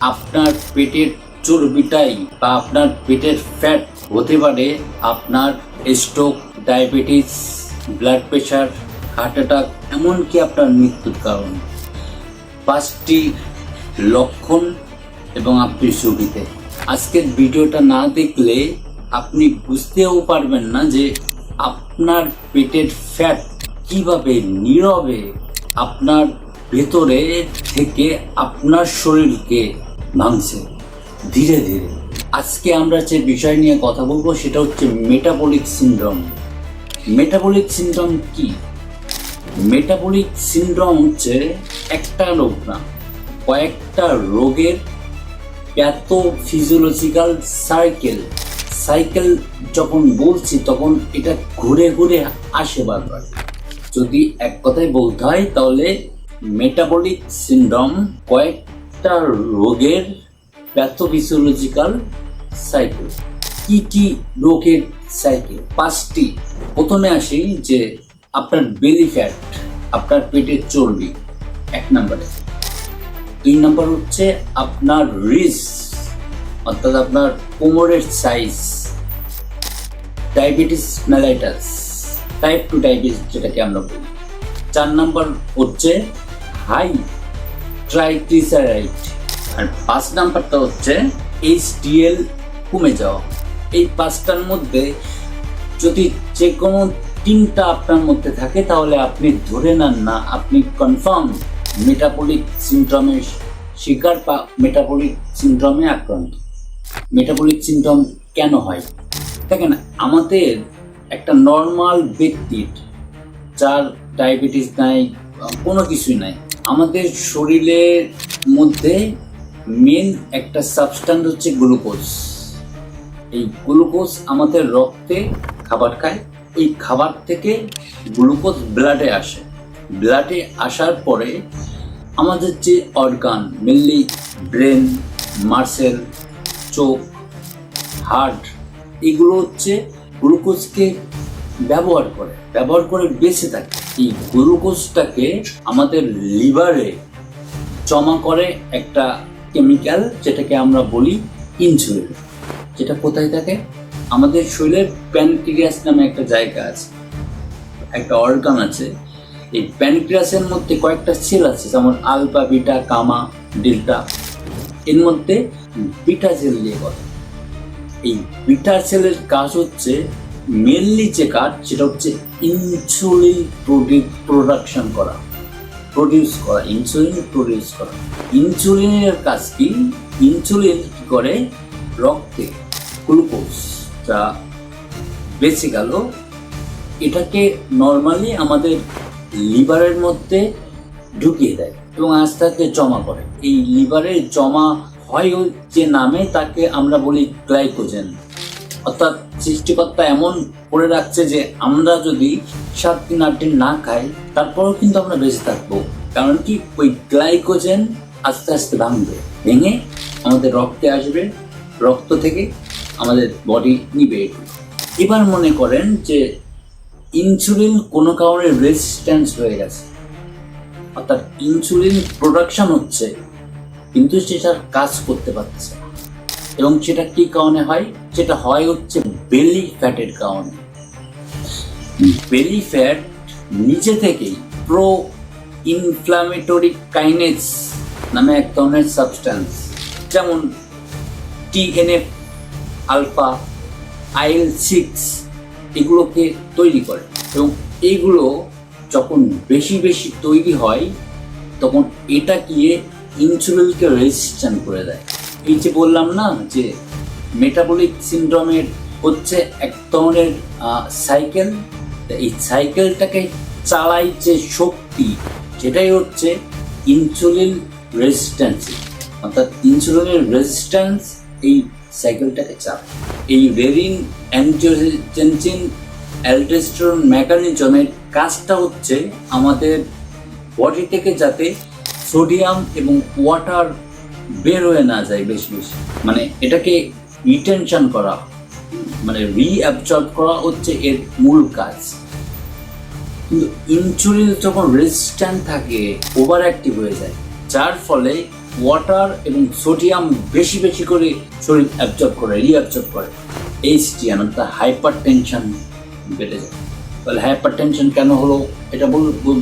আপনার পেটের চর্বিটাই বা আপনার পেটের ফ্যাট হতে পারে, আপনার stroke diabetes blood pressure heart attack এমনকি আপনার মৃত্যুর কারণ। পাঁচটি লক্ষণ এবং আপনি সুবিধে আজকের ভিডিওটা না দেখলে আপনি বুঝতেও পারবেন না যে আপনার পেটের ফ্যাট কীভাবে নীরবে আপনার ভেতরে থেকে আপনার শরীরকে ভাঙছে ধীরে ধীরে। আজকে আমরা যে বিষয় নিয়ে কথা বলব, সেটা হচ্ছে মেটাবলিক সিন্ড্রোম মেটাবলিক সিন্ড্রোম কি? মেটাবলিক সিন্ড্রোম হচ্ছে একটা রোগ না, কয়েকটা রোগের প্যাথোফিজিওলজিক্যাল সাইকেল সাইকেল যখন বলছি, তখন এটা ঘুরে ঘুরে আসে বারবার। যদি এক কথায় বলতে হয়, তাহলে মেটাবলিক সিন্ড্রোম কয়েকটা রোগের প্যাথোফিজিওলজিক্যাল সাইকেল। কি কি রোগের সাইকেল? পাঁচটি। প্রথমে আসি যে আপনার বেলি ফ্যাট আপনার পেটের চর্বি। এক নম্বরে। দুই নম্বর হচ্ছে আপনার রিস অর্থাৎ আপনার কোমরের size diabetes mellitus type two diabetes যেটাকে আমরা বলি। চার নম্বর হচ্ছে হাই ট্রাইগ্লিসারাইড আর পাঁচ নাম্বারটা হচ্ছে এইচডিএল কমে যাওয়া। এই পাঁচটার মধ্যে যদি যে কোনো তিনটা আপনার মধ্যে থাকে, তাহলে আপনি ধরে নেন না, আপনি কনফার্ম মেটাবলিক সিন্ড্রোমের শিকার বা মেটাবলিক সিন্ড্রোমে আক্রান্ত। মেটাবলিক সিন্ড্রোম কেন হয়? দেখেন, আমাদের একটা নর্মাল ব্যক্তির, যার ডায়াবেটিস নাই, কোনো কিছুই নাই আমাদের শরীরের মধ্যে মেন একটা সাবস্ট্যান্স হচ্ছে গ্লুকোজ এই গ্লুকোজ আমাদের রক্তে খাবার খায়। এই খাবার থেকে গ্লুকোজ ব্লাডে আসে। ব্লাডে আসার পরে আমাদের যে অর্গান মেনলি ব্রেন মার্সেল চোখ হার্ট এগুলো হচ্ছে গ্লুকোজকে ব্যবহার করে। ব্যবহার করে বেঁচে থাকে। এই গ্লুকোজটাকে আমাদের লিভারে জমা করে একটা কেমিক্যাল যেটাকে আমরা বলি ইনসুলিন। যেটা কোথায় থাকে? আমাদের শরীরের প্যানক্রিয়াস নামে একটা জায়গা আছে। একটা অর্গান আছে। এই প্যানক্রিয়াসের মধ্যে কয়েকটা সেল আছে, যেমন আলফা, বিটা কামা ডেল্টা। এর মধ্যে বিটা সেল দিয়ে করে এই বিটা সেলের কাজ হচ্ছে মেনলি যে কাজ সেটা হচ্ছে ইনসুলিন প্রোডাকশন করা প্রডিউস করা ইনসুলিন প্রডিউস করা। ইনসুলিনের কাজ কি? ইনসুলিন কি করে? রক্তে গ্লুকোজ যা বেঁচে গেল, এটাকে নর্মালি আমাদের লিভারের মধ্যে ঢুকিয়ে দেয় এবং আস্তে আস্তে জমা করে। এই লিভারে জমা হয় যে নামে তাকে আমরা বলি গ্লাইকোজেন অর্থাৎ সৃষ্টিকর্তা এমন করে রাখছে যে আমরা যদি সাত দিন, আট দিন না খাই, তারপরেও কিন্তু আমরা বেঁচে থাকব। কারণ কি? ওই গ্লাইকোজেন আস্তে আস্তে ভাঙবে, ভেঙে আমাদের রক্তে আসবে, রক্ত থেকে আমাদের বডি নিবে এবার মনে করেন যে ইনসুলিন কোনো কারণে রেজিস্ট্যান্স হয়ে গেছে। অর্থাৎ ইনসুলিন প্রোডাকশন হচ্ছে, কিন্তু সেটার কাজ করতে পারছে। এবং সেটা কি কারণে হয়? সেটা হয় হচ্ছে বেলি ফ্যাটের কারণে। বেলি ফ্যাট নিজে থেকেই প্রো ইনফ্লামেটরি কাইনেস নামে এক ধরনের সাবস্ট্যান্স যেমন টিএনএফ আলফা আইএল সিক্স এগুলোকে তৈরি করে। এবং এইগুলো যখন বেশি বেশি তৈরি হয়, তখন এটা গিয়ে ইনসুলিনকে রেজিস্ট্যান্ট করে দেয়। এই যে বললাম না, যে মেটাবলিক সিন্ড্রোমের হচ্ছে এক ধরনের সাইকেল এই সাইকেলটাকে চালাই যে শক্তি, সেটাই হচ্ছে ইনসুলিন রেজিস্ট্যান্স অর্থাৎ ইনসুলিনের রেজিস্ট্যান্স এই সাইকেলটাকে চাপ এই রেরিন অ্যান্টিওজেনসিন অ্যালডেস্ট্রন মেকানিজমের কাজটা হচ্ছে আমাদের বডি থেকে যাতে সোডিয়াম এবং ওয়াটার বের হয়ে না যায় বেশি বেশি। মানে এটাকে রিটেনশন করা মানে রিঅ্যাবজর্ব করা হচ্ছে এর মূল কাজ। কিন্তু ইনসুলিন যখন রেজিস্ট্যান্ট থাকে ওভার অ্যাক্টিভ হয়ে যায়, যার ফলে ওয়াটার এবং সোডিয়াম বেশি বেশি করে শরীর অ্যাবজর্ব করে রিঅ্যাবজর্ব করে। এইচটিএন অর্থাৎ হাইপার টেনশন বেড়ে যায়। তাহলে হাইপার টেনশন কেন হলো এটা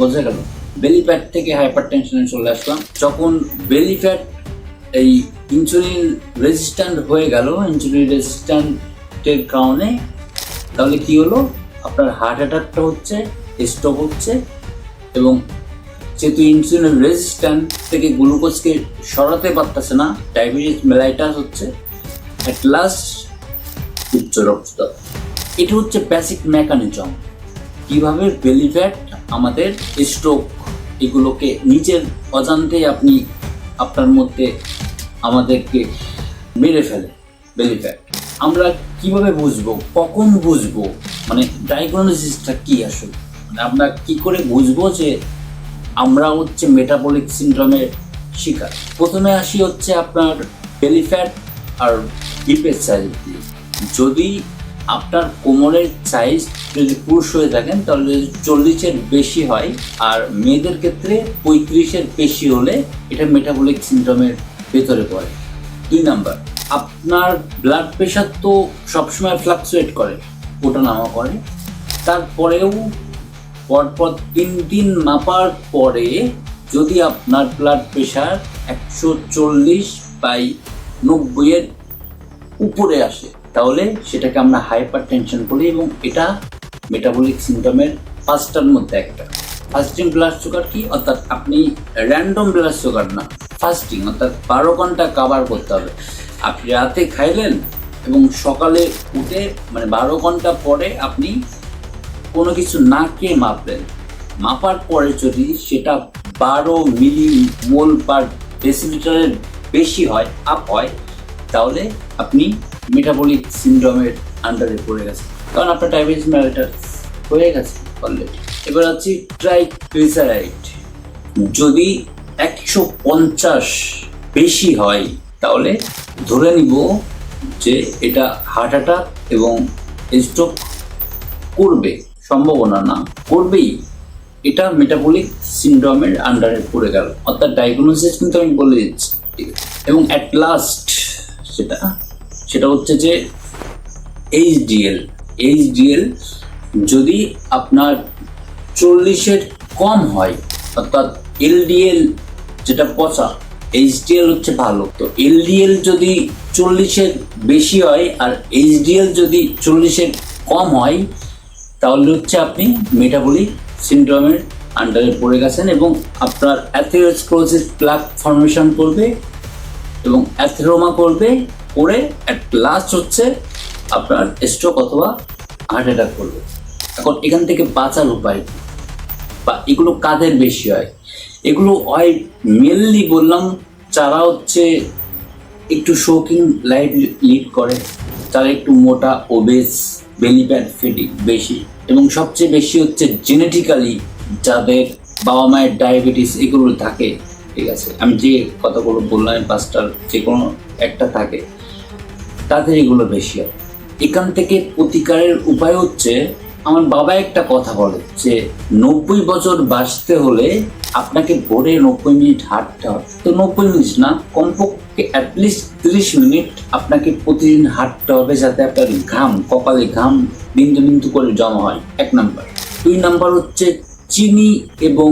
বোঝা গেল। বেলি ফ্যাট থেকে হাইপার টেনশনে চলে আসলাম। যখন বেলি ফ্যাট এই ইনসুলিন রেজিস্ট্যান্ট হয়ে গেল। ইনসুলিন রেজিস্ট্যান্টের কারণে তাহলে কি হলো? আপনার হার্ট অ্যাটাকটা হচ্ছে স্ট্রোক হচ্ছে এবং যেহেতু ইনসুলিন রেজিস্ট্যান্ট থেকে গ্লুকোজকে সরাতে পারতেছে না ডায়াবেটিস মেলাইটাস হচ্ছে অ্যাট লাস্ট উচ্চ রক্তচাপ। এটা হচ্ছে বেসিক মেকানিজম কীভাবে বেলি ফ্যাট আমাদের স্ট্রোক এগুলোকে নিজের অজান্তেই আপনি আপনার মধ্যে আমাদেরকে মেরে ফেলে বেলি ফ্যাট আমরা কীভাবে বুঝব? কখন বুঝব? মানে ডায়াগনোসিসটা কি আসলে? মানে আমরা কি করে বুঝব যে আমরা হচ্ছে মেটাবলিক সিন্ড্রোমের শিকার? প্রথমে আসি হচ্ছে আপনার বেলি ফ্যাট আর হিপের সাইজ দিয়ে। যদি আপনার কোমরের সাইজ যদি পুরুষ হয়ে থাকেন, তাহলে চল্লিশের বেশি হয়, আর মেয়েদের ক্ষেত্রে পঁয়ত্রিশের বেশি হলে এটা মেটাবলিক সিন্ড্রোমের ভেতরে পড়ে। দুই নাম্বার, আপনার ব্লাড প্রেশার তো সবসময় ফ্লাকচুয়েট করে, ওটা নামা করে। তারপরেও পরপর তিন দিন মাপার পরে যদি আপনার ব্লাড প্রেশার একশো চল্লিশ বাই নব্বইয়ের উপরে আসে, তাহলে সেটাকে আমরা হাইপার টেনশন বলি এবং এটা মেটাবলিক সিমটমের পাঁচটার মধ্যে একটা। ফাস্টিং ব্লাড সুগার কি? অর্থাৎ আপনি র্যান্ডম ব্লাড সুগার না ফাস্টিং অর্থাৎ বারো ঘণ্টা কাভার করতে হবে। আপনি রাতে খাইলেন এবং সকালে উঠে মানে বারো ঘণ্টা পরে আপনি কোনো কিছু না খেয়ে মাপলেন। মাপার পরে যদি সেটা বারো মিলি মোল পার ডেসিলিটারের বেশি হয় আপ হয়, তাহলে আপনি মেটাবলিক সিন্ড্রোমের আন্ডারে পড়ে গেছে কারণ আপনার ডায়াবেটিস ম্যালেটার হয়ে গেছে অলরেডি এবার হচ্ছে ট্রাইগ্লিসারাইড যদি একশো পঞ্চাশ বেশি হয়, তাহলে ধরে নিব যে এটা হার্ট অ্যাটাক এবং স্ট্রোক করবে, সম্ভাবনা না, করবেই। এটা মেটাবলিক সিন্ড্রোমের আন্ডারে পড়ে গেল। অর্থাৎ ডায়াগনোসিস কিন্তু আমি বলে দিচ্ছি। এবং অ্যাট লাস্ট সেটা সেটা হচ্ছে যে এইচডিএল এইচডিএল যদি আপনার চল্লিশের কম হয়, অর্থাৎ এলডিএল যেটা পচা এইচডিএল হচ্ছে ভালো। তো এলডিএল যদি চল্লিশের বেশি হয় আর এইচডিএল যদি চল্লিশের কম হয়, তাহলে হচ্ছে আপনি মেটাবলিক সিন্ড্রোমের আন্ডারে পড়ে গেছেন এবং আপনার অ্যাথেরোস্ক্লোসিস প্লাক ফর্মেশন করবে এবং অ্যাথেরোমা করবে, করে অ্যাট লাস্ট হচ্ছে আপনার স্ট্রোক অথবা হার্ট অ্যাটাক করবে। এখন এখান থেকে বাঁচার উপায় বা এগুলো কাদের বেশি হয়? এগুলো হয় মেনলি বললাম যারা হচ্ছে একটু শৌখিন লাইফ লিড করে, তারা একটু মোটা ওবেস বেলি প্যাট ফেটি বেশি এবং সবচেয়ে বেশি হচ্ছে জেনেটিক্যালি যাদের বাবা মায়ের ডায়াবেটিস এগুলো থাকে, ঠিক আছে? আমি যে কথাগুলো বললাম পাঁচটার যে কোনো একটা থাকে, তাদের এগুলো বেশি হয়। এখান থেকে প্রতিকারের উপায় হচ্ছে আমার বাবা একটা কথা বলে যে, নব্বই বছর বাঁচতে হলে আপনাকে ভোরে নব্বই মিনিট হাঁটতে হবে। তো নব্বই মিনিট না, কমপক্ষে অ্যাটলিস্ট তিরিশ মিনিট আপনাকে প্রতিদিন হাঁটতে হবে যাতে আপনার ঘাম, কপালে ঘাম বিন্দু বিন্দু করে জমা হয়। এক নাম্বার। দুই নাম্বার হচ্ছে চিনি এবং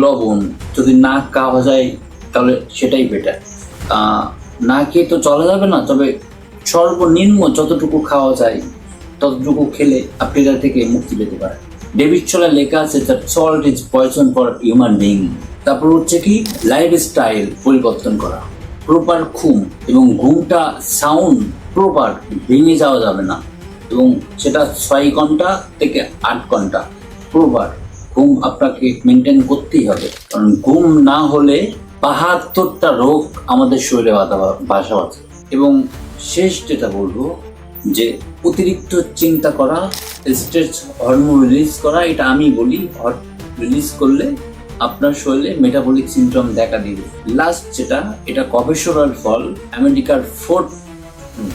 লবণ। যদি না খাওয়া যায়, তাহলে সেটাই বেটার না খেয়ে তো চলা যাবে না, তবে সর্বনিম্ন যতটুকু খাওয়া যায় ততটুকু খেলে আপনি এটা থেকে মুক্তি পেতে পারেন ডেভিড ছলা লেখা আছে that salt is poison for human being তারপর হচ্ছে কি, লাইফ স্টাইল পরিবর্তন করা। প্রপার ঘুম এবং ঘুমটা সাউন্ড প্রপার ভেঙে যাওয়া যাবে না। এবং সেটা ছয় ঘণ্টা থেকে আট ঘণ্টা প্রপার ঘুম আপনাকে মেনটেন করতেই হবে। কারণ ঘুম না হলে বাহাত্তরটা রোগ আমাদের শরীরে বাসা বাঁধে। এবং শেষ যেটা বলব যে অতিরিক্ত চিন্তা করা স্ট্রেস হরমোন রিলিজ করা, এটা আমি বলি রিলিজ করলে আপনার শরীরে মেটাবলিক সিমটম দেখা দিবে। লাস্ট যেটা, এটা গবেষণার ফল, আমেরিকার ফোর্থ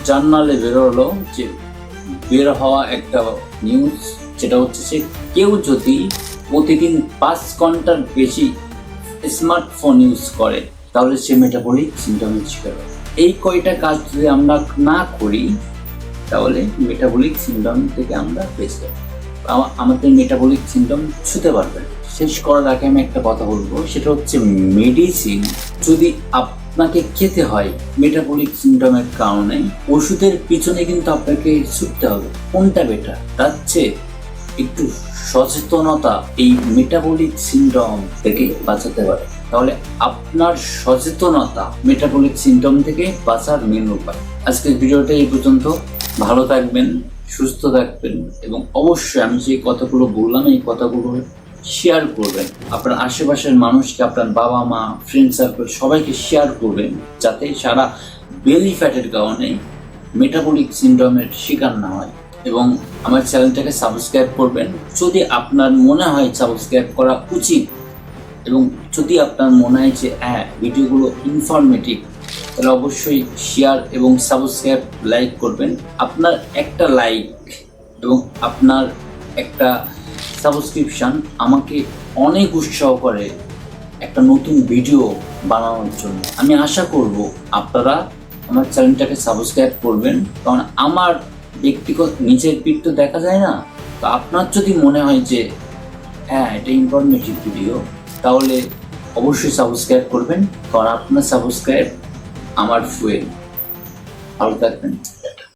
জার্নালে বেরোলো যে বের হওয়া একটা নিউজ যেটা হচ্ছে যে কেউ যদি প্রতিদিন পাঁচ ঘণ্টার বেশি স্মার্টফোন ইউজ করে, তাহলে সে মেটাবলিক সিমটমের শিকার এই কয়টা কাজ যদি আমরা না করি তাহলে মেটাবলিক সিমটম থেকে আমরা বেঁচে আমাদের মেটাবলিক সিমটম ছুতে পারবে শেষ করার আগে আমি একটা কথা বলব, সেটা হচ্ছে মেডিসিন যদি আপনাকে খেতে হয় মেটাবলিক সিমটমের কারণে, ওষুধের পিছনে কিন্তু আপনাকে ছুটতে হবে। কোনটা বেটার তার চেয়ে একটু সচেতনতা এই মেটাবলিক সিমটম থেকে বাঁচাতে পারে। তাহলে আপনার সচেতনতা মেটাবলিক সিমটম থেকে বাঁচার মেন উপায়। আজকের ভিডিওটা এই পর্যন্ত। ভালো থাকবেন, সুস্থ থাকবেন এবং অবশ্যই আমি যে কথাগুলো বললাম, এই কথাগুলো শেয়ার করবেন। আপনার আশেপাশের মানুষকে, আপনার বাবা মা ফ্রেন্ড সার্কেল সবাইকে শেয়ার করবেন, যাতে সারা বেলি ফ্যাটের কারণে মেটাবলিক সিন্ড্রোমের শিকার না হয়। এবং আমার চ্যানেলটাকে সাবস্ক্রাইব করবেন। যদি আপনার মনে হয় সাবস্ক্রাইব করা উচিত এবং যদি আপনার মনে হয় যে হ্যাঁ ভিডিওগুলো ইনফরমেটিভ তাহলে অবশ্যই শেয়ার এবং সাবস্ক্রাইব লাইক করবেন। আপনার একটা লাইক এবং আপনার একটা সাবস্ক্রিপশান আমাকে অনেক উৎসাহ করে একটা নতুন ভিডিও বানানোর জন্য। আমি আশা করব আপনারা আমার চ্যানেলটাকে সাবস্ক্রাইব করবেন। কারণ আমার ব্যক্তিগত নিজের পিঠ তো দেখা যায় না। তো আপনার যদি মনে হয় যে হ্যাঁ এটা ইনফরমেটিভ ভিডিও তাহলে অবশ্যই সাবস্ক্রাইব করবেন। কারণ আপনার সাবস্ক্রাইব আমার ফুয়েল ভালো থাকবেন।